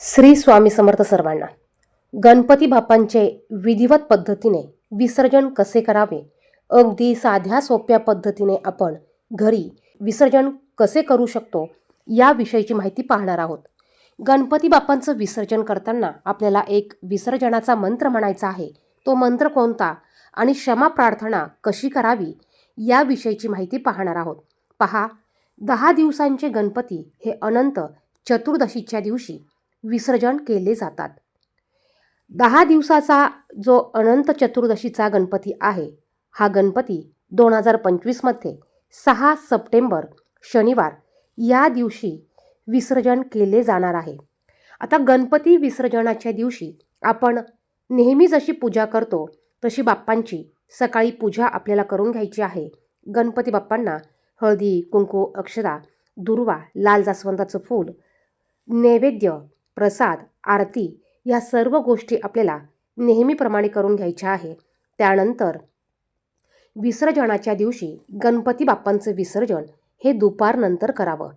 श्री स्वामी समर्थ सर्वांना गणपती बाप्पांचे विधिवत पद्धतीने विसर्जन कसे करावे? अगदी साध्या सोप्या पद्धतीने आपण घरी विसर्जन कसे करू शकतो याविषयीची माहिती पाहणार आहोत. गणपती बाप्पांचं विसर्जन करताना आपल्याला एक विसर्जनाचा मंत्र म्हणायचा आहे. तो मंत्र कोणता आणि क्षमा प्रार्थना कशी करावी याविषयीची माहिती पाहणार आहोत. पहा दहा दिवसांचे गणपती हे अनंत चतुर्दशीच्या दिवशी विसर्जन केले जातात. दहा दिवसाचा जो अनंत चतुर्दशीचा गणपती आहे हा गणपती दोन हजार पंचवीसमध्ये सहा सप्टेंबर शनिवार या दिवशी विसर्जन केले जाणार आहे. आता गणपती विसर्जनाच्या दिवशी आपण नेहमी जशी पूजा करतो तशी बाप्पांची सकाळी पूजा आपल्याला करून घ्यायची आहे. गणपती बाप्पांना हळदी कुंकू अक्षदा दुर्वा लाल जास्वंदाचं फूल नैवेद्य प्रसाद आरती या सर्व गोष्टी आपल्याला नेहमीप्रमाणे करून घ्यायच्या आहे. त्यानंतर विसर्जनाच्या दिवशी गणपती बाप्पांचं विसर्जन हे दुपारनंतर करावं.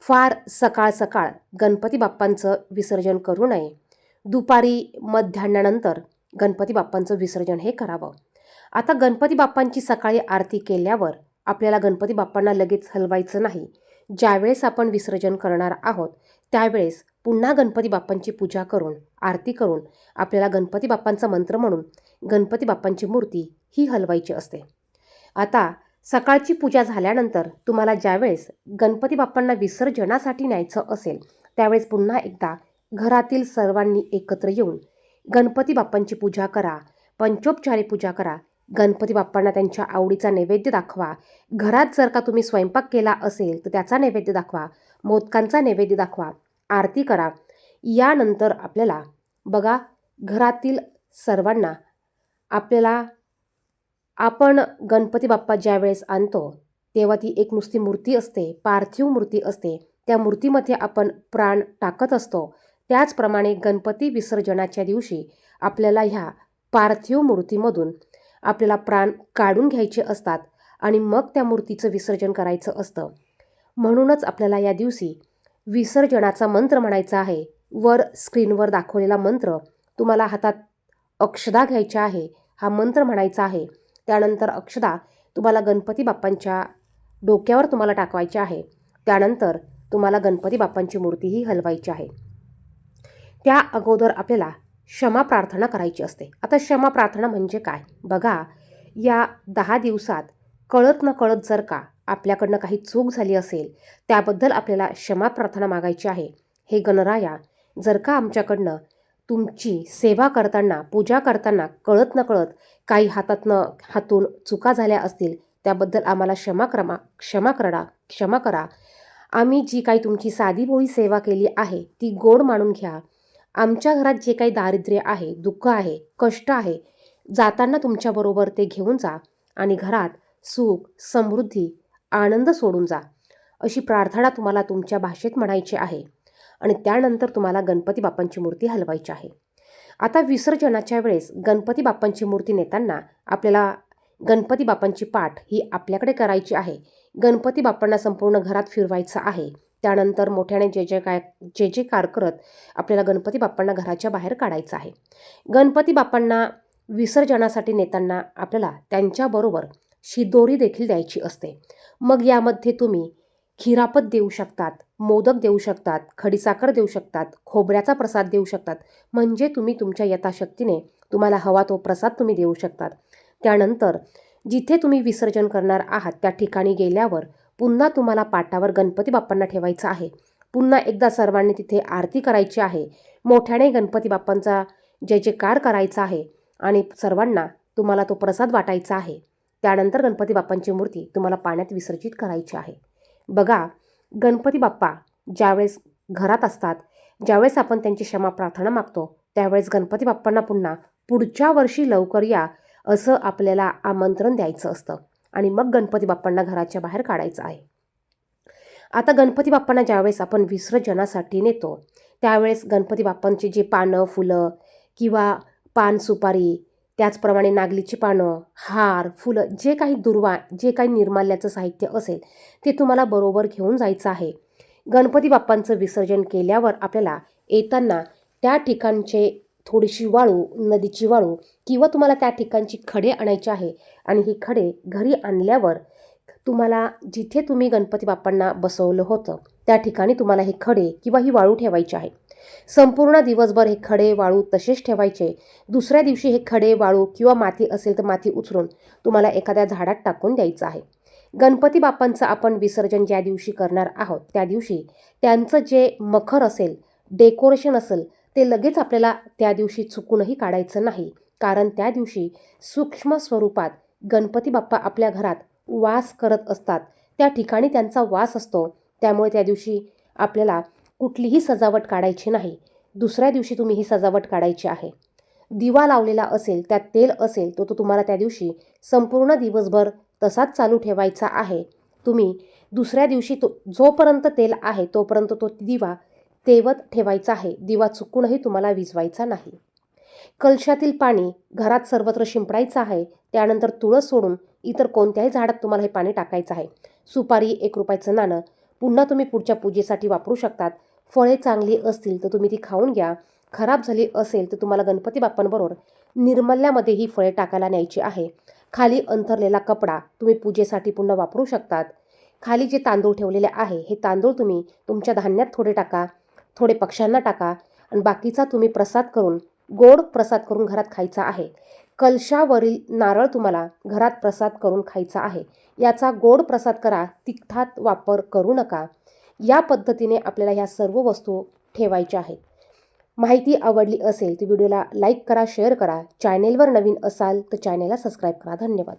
फार सकाळ सकाळ गणपती बाप्पांचं विसर्जन करू नये. दुपारी मध्यान्नानंतर गणपती बाप्पांचं विसर्जन हे करावं. आता गणपती बाप्पांची सकाळी आरती केल्यावर आपल्याला गणपती बाप्पांना लगेच हलवायचं नाही. ज्यावेळेस आपण विसर्जन करणार आहोत त्यावेळेस पुन्हा गणपती बाप्पांची पूजा करून आरती करून आपल्याला गणपती बाप्पांचा मंत्र म्हणून गणपती बाप्पांची मूर्ती ही हलवायची असते. आता सकाळची पूजा झाल्यानंतर तुम्हाला ज्यावेळेस गणपती बाप्पांना विसर्जनासाठी न्यायचं असेल त्यावेळेस पुन्हा एकदा घरातील सर्वांनी एकत्र येऊन गणपती बाप्पांची पूजा करा पंचोपचारी पूजा करा गणपती बाप्पांना त्यांच्या आवडीचा नैवेद्य दाखवा. घरात जर का तुम्ही स्वयंपाक केला असेल तर त्याचा नैवेद्य दाखवा. मोदकांचा नैवेद्य दाखवा आरती करा. यानंतर आपल्याला बघा घरातील सर्वांना आपल्याला आपण गणपती बाप्पा ज्यावेळेस आणतो तेव्हा ती एक नुसती मूर्ती असते पार्थिव मूर्ती असते. त्या मूर्तीमध्ये आपण प्राण टाकत असतो. त्याचप्रमाणे गणपती विसर्जनाच्या दिवशी आपल्याला ह्या पार्थिव मूर्तीमधून आपल्याला प्राण काढून घ्यायचे असतात आणि मग त्या मूर्तीचं विसर्जन करायचं असतं. म्हणूनच आपल्याला या दिवशी विसर्जनाचा मंत्र म्हणायचा आहे. वर स्क्रीनवर दाखवलेला मंत्र तुम्हाला हातात अक्षदा घ्यायच्या आहे. हा मंत्र म्हणायचा आहे. त्यानंतर अक्षदा तुम्हाला गणपती बाप्पांच्या डोक्यावर तुम्हाला टाकवायची आहे. त्यानंतर तुम्हाला गणपती बाप्पांची मूर्तीही हलवायची आहे. त्या अगोदर आपल्याला क्षमा प्रार्थना करायची असते. आता क्षमा प्रार्थना म्हणजे काय? बघा या दहा दिवसात कळत न कळत जर का आपल्याकडनं काही चूक झाली असेल त्याबद्दल आपल्याला क्षमा प्रार्थना मागायची आहे. हे गणराया जर का आमच्याकडनं तुमची सेवा करताना पूजा करताना कळत नकळत काही हातातनं हातून चुका झाल्या असतील त्याबद्दल आम्हाला क्षमा क्रमा क्षमा करा क्षमा करा. आम्ही जी काही तुमची साधी भोळी सेवा केली आहे ती गोड मानून घ्या. आमच्या घरात जे काही दारिद्र्य आहे दुःख आहे कष्ट आहे जाताना तुमच्याबरोबर ते घेऊन जा आणि घरात सुख समृद्धी आनंद सोडून जा. अशी प्रार्थना तुम्हाला तुमच्या भाषेत म्हणायची आहे आणि त्यानंतर तुम्हाला गणपती बाप्पांची मूर्ती हलवायची आहे. आता विसर्जनाच्या वेळेस गणपती बाप्पांची मूर्ती नेताना आपल्याला गणपती बाप्पांची पाठ ही आपल्याकडे करायची आहे. गणपती बाप्पांना संपूर्ण घरात फिरवायचं आहे. त्यानंतर मोठ्याने जे जे काय जे जे कार करत आपल्याला गणपती बाप्पांना घराच्या बाहेर काढायचं आहे. गणपती बाप्पांना विसर्जनासाठी नेताना आपल्याला त्यांच्याबरोबर शिदोरी देखील द्यायची असते. मग यामध्ये तुम्ही खिरापत देऊ शकतात मोदक देऊ शकतात खडीसाखर देऊ शकतात खोबऱ्याचा प्रसाद देऊ शकतात. म्हणजे तुम्ही तुमच्या यथाशक्तीने तुम्हाला हवा तो प्रसाद तुम्ही देऊ शकतात. त्यानंतर जिथे तुम्ही विसर्जन करणार आहात त्या ठिकाणी गेल्यावर पुन्हा तुम्हाला पाटावर गणपती बाप्पांना ठेवायचं आहे. पुन्हा एकदा सर्वांनी तिथे आरती करायची आहे. मोठ्याने गणपती बाप्पांचा जय जयकार करायचा आहे आणि सर्वांना तुम्हाला तो प्रसाद वाटायचा आहे. त्यानंतर गणपती बाप्पांची मूर्ती तुम्हाला पाण्यात विसर्जित करायची आहे. बघा गणपती बाप्पा ज्यावेळेस घरात असतात ज्यावेळेस आपण त्यांची क्षमा प्रार्थना मागतो त्यावेळेस गणपती बाप्पांना पुन्हा पुढच्या वर्षी लवकर या असं आपल्याला आमंत्रण द्यायचं असतं आणि मग गणपती बाप्पांना घराच्या बाहेर काढायचं आहे. आता गणपती बाप्पांना ज्यावेळेस आपण विसर्जनासाठी नेतो त्यावेळेस गणपती बाप्पांची जी पानं फुलं किंवा पान सुपारी त्याचप्रमाणे नागलीची पानं हार फुलं जे काही दुर्वा जे काही निर्माल्याचं साहित्य असेल ते तुम्हाला बरोबर घेऊन जायचं आहे. गणपती बाप्पांचं विसर्जन केल्यावर आपल्याला येताना त्या ठिकाणचे थोडीशी वाळू नदीची वाळू किंवा तुम्हाला त्या ठिकाणची खडे आणायचे आहे आणि ही खडे घरी आणल्यावर तुम्हाला जिथे तुम्ही गणपती बाप्पांना बसवलं होतं त्या ठिकाणी तुम्हाला हे खडे किंवा ही वाळू ठेवायची आहे. संपूर्ण दिवसभर हे खडे वाळू तसेच ठेवायचे. दुसऱ्या दिवशी हे खडे वाळू किंवा माती असेल तर माती उचलून तुम्हाला एखाद्या झाडात टाकून द्यायचं आहे. गणपती बाप्पांचं आपण विसर्जन ज्या दिवशी करणार आहोत त्या दिवशी त्यांचं जे मखर असेल डेकोरेशन असेल ते लगेच आपल्याला त्या दिवशी चुकूनही काढायचं नाही. कारण त्या दिवशी सूक्ष्म स्वरूपात गणपती बाप्पा आपल्या घरात वास करत असतात. त्या ठिकाणी त्यांचा वास असतो. त्यामुळे त्या दिवशी आपल्याला कुठलीही सजावट काढायची नाही. दुसऱ्या दिवशी तुम्ही ही सजावट काढायची आहे. दिवा लावलेला असेल त्यात तेल असेल तो तो तुम्हाला त्या दिवशी संपूर्ण दिवसभर तसाच चालू ठेवायचा आहे. तुम्ही दुसऱ्या दिवशी तो जोपर्यंत तेल आहे तोपर्यंत तो दिवा तेवत ठेवायचा आहे. दिवा चुकूनही तुम्हाला विजवायचा नाही. कलशातील पाणी घरात सर्वत्र शिंपडायचं आहे. त्यानंतर तुळस सोडून इतर कोणत्याही झाडात तुम्हाला हे पाणी टाकायचं आहे. सुपारी एक रुपयाचं नाणं. पुन्हा तुम्ही पुढच्या पूजेसाठी वापरू शकतात. फळे चांगली असतील तर तुम्ही ती खाऊन घ्या. खराब झाली असेल तर तुम्हाला गणपती बाप्पांबरोबर निर्मल्यामध्ये ही फळे टाकायला न्यायची आहे. खाली अंथरलेला कपडा तुम्ही पूजेसाठी पुन्हा वापरू शकतात. खाली जे तांदूळ ठेवलेले आहे हे तांदूळ तुम्ही तुमच्या धान्यात थोडे टाका थोडे पक्ष्यांना टाका आणि बाकीचा तुम्ही प्रसाद करून गोड प्रसाद करून घरात खायचा आहे. कलशावरील नारळ तुम्हाला घरात प्रसाद करून खायचा आहे. याचा गोड प्रसाद करा तिखटात वापर करू नका. या पद्धतीने आपल्याला ह्या सर्व वस्तू ठेवायच्या आहेत. माहिती आवडली असेल तर व्हिडिओला लाईक करा शेअर करा. चॅनेलवर नवीन असाल तर चॅनेलला सबस्क्राईब करा. धन्यवाद.